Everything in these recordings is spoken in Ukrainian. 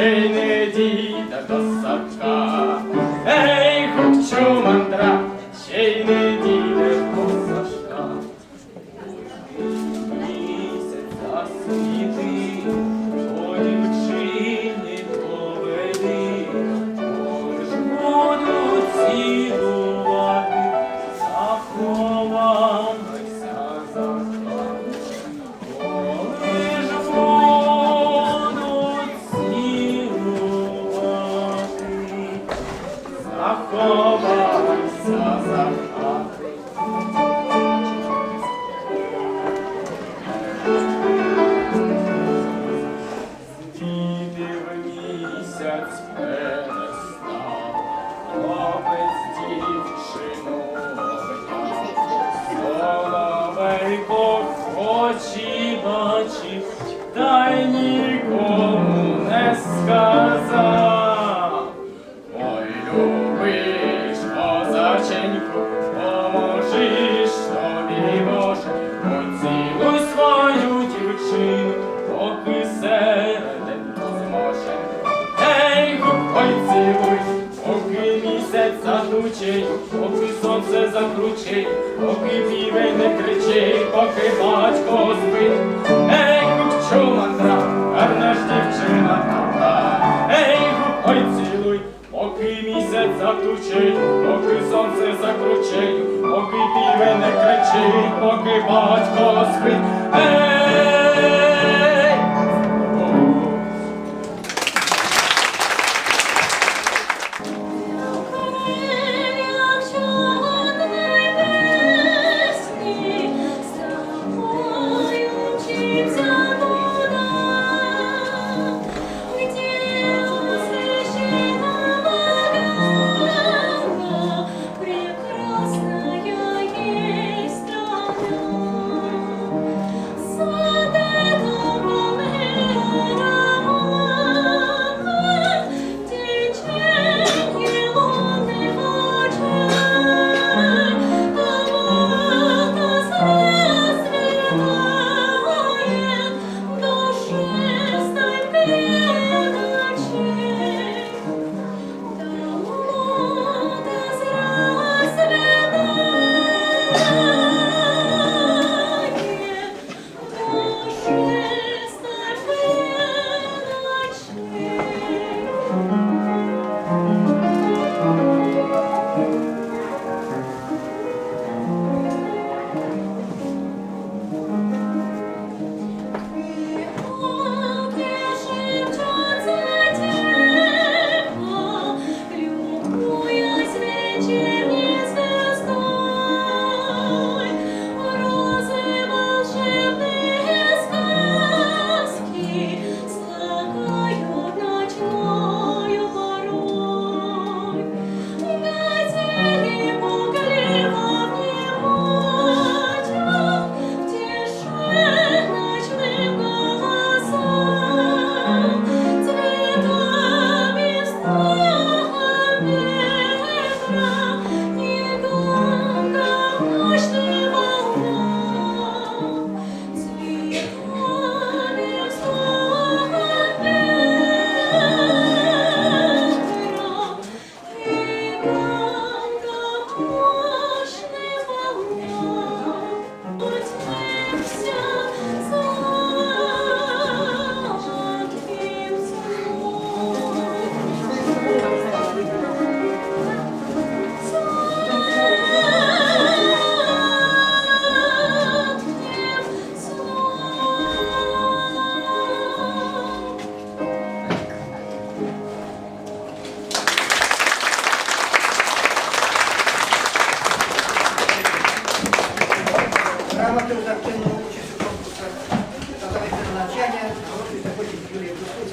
Ey ne di дивуй, поки місяць задучить, поки сонце закручить, поки півень не кричи, поки батько спить. Ей, губчу мандра, гарна ж дівчина та, ей, губ, ой, цілуй, поки місяць задучить, поки сонце закручить, поки півень не кричи, поки батько спить. Ей,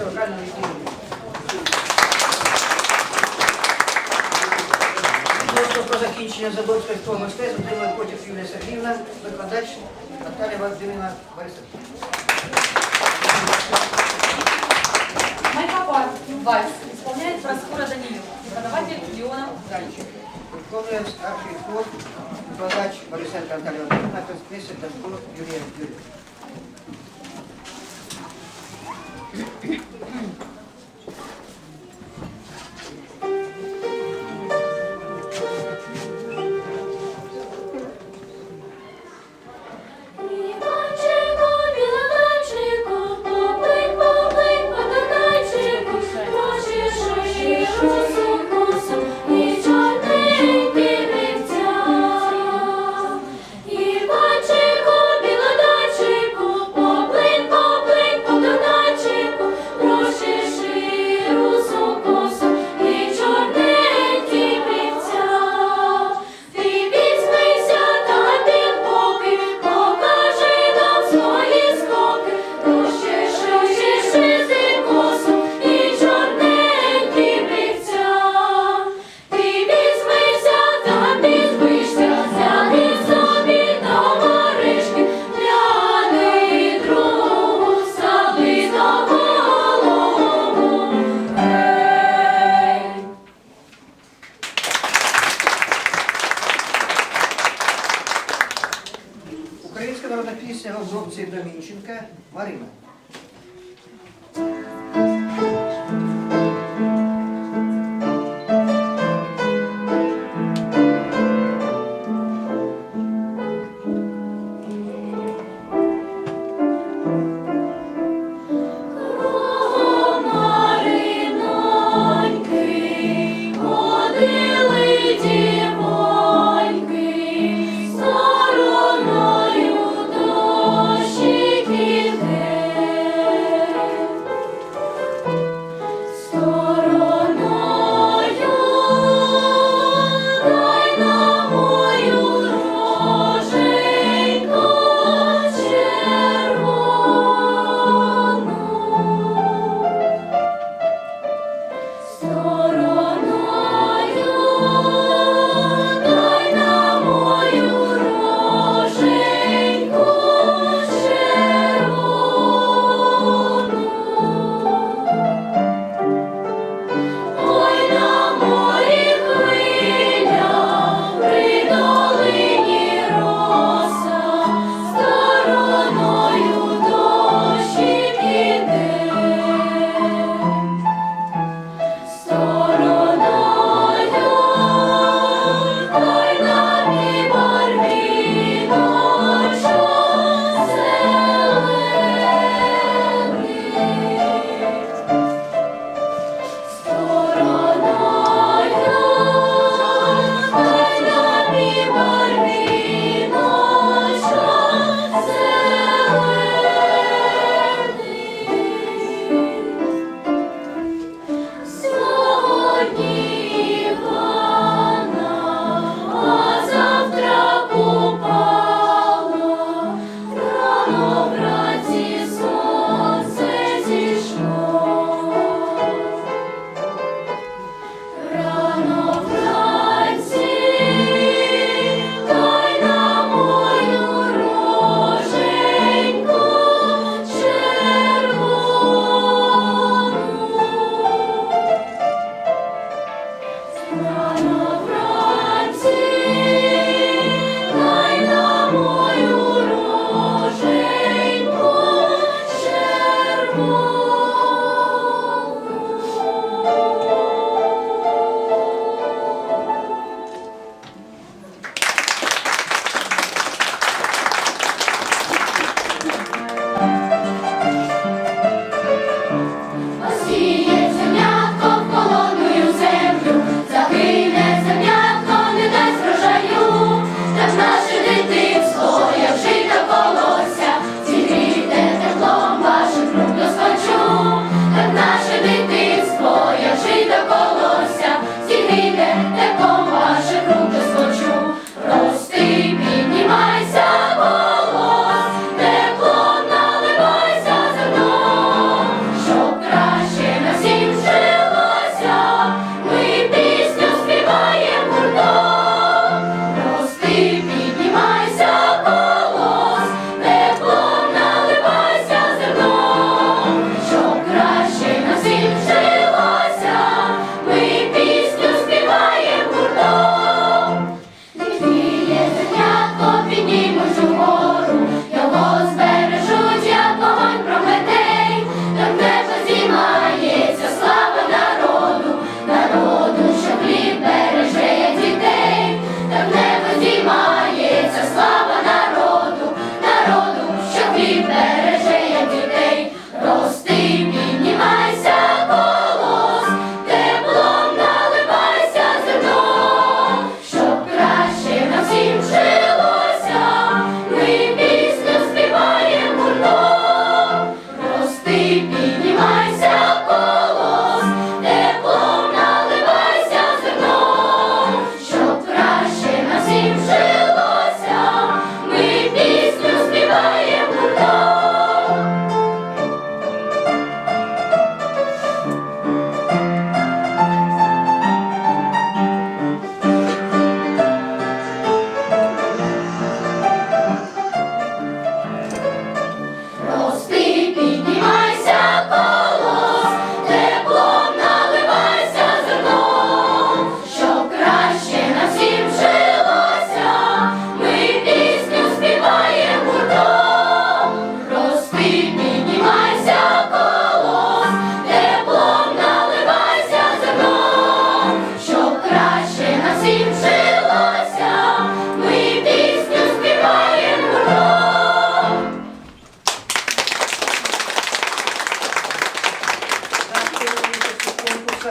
Відділення. Просто про закінчення Задонської школи отримує Котів Юлія Сергіївна, викладач Наталія Вадимівна Борисовна. Майкопар, вальс, исполняет Проскура Даниил, преподаватель Леонов Дальше. Виконує старший хор, викладач Борисенко Наталія Вадимівна, після Дашко Юлія Юрійовна. Іванчику,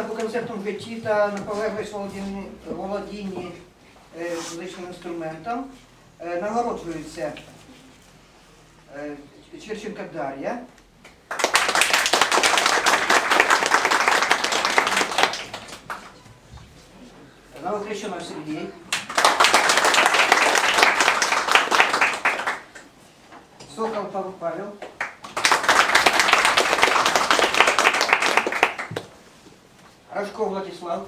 по концептам житті та наполегливість володінні, е, музичним інструментом. Е, Нагороджується е, Черченка Дар'я. Новокрещенов Сергій. Сокол Пав- Павел. Рожков Владислав.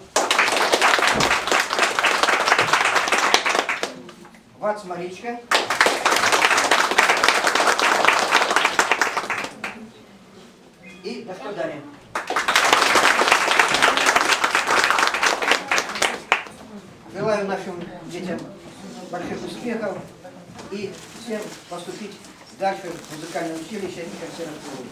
Вац Марічка. І Господаря. Желаю нашим детям больших успехов и всем поступить дальше в музыкальное училище и консерваторию.